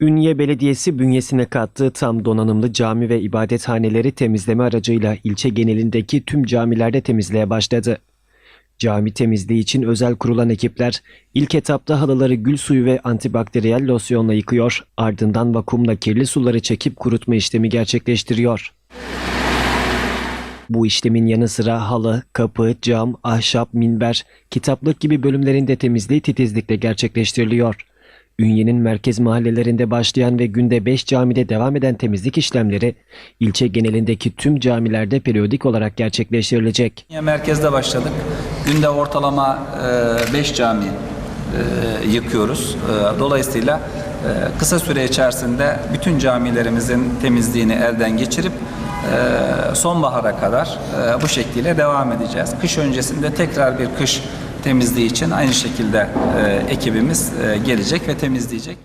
Ünye Belediyesi bünyesine kattığı tam donanımlı cami ve ibadethaneleri temizleme aracıyla ilçe genelindeki tüm camilerde temizliğe başladı. Cami temizliği için özel kurulan ekipler ilk etapta halıları gül suyu ve antibakteriyel losyonla yıkıyor, ardından vakumla kirli suları çekip kurutma işlemi gerçekleştiriyor. Bu işlemin yanı sıra halı, kapı, cam, ahşap, minber, kitaplık gibi bölümlerinde temizliği titizlikle gerçekleştiriliyor. Ünye'nin merkez mahallelerinde başlayan ve günde 5 camide devam eden temizlik işlemleri ilçe genelindeki tüm camilerde periyodik olarak gerçekleştirilecek. Ünye merkezde başladık. Günde ortalama 5 cami e, yıkıyoruz. E, Dolayısıyla e, kısa süre içerisinde bütün camilerimizin temizliğini elden geçirip e, sonbahara kadar e, bu şekilde devam edeceğiz. Kış öncesinde tekrar bir kış temizliği için aynı şekilde e, ekibimiz e, gelecek ve temizleyecek.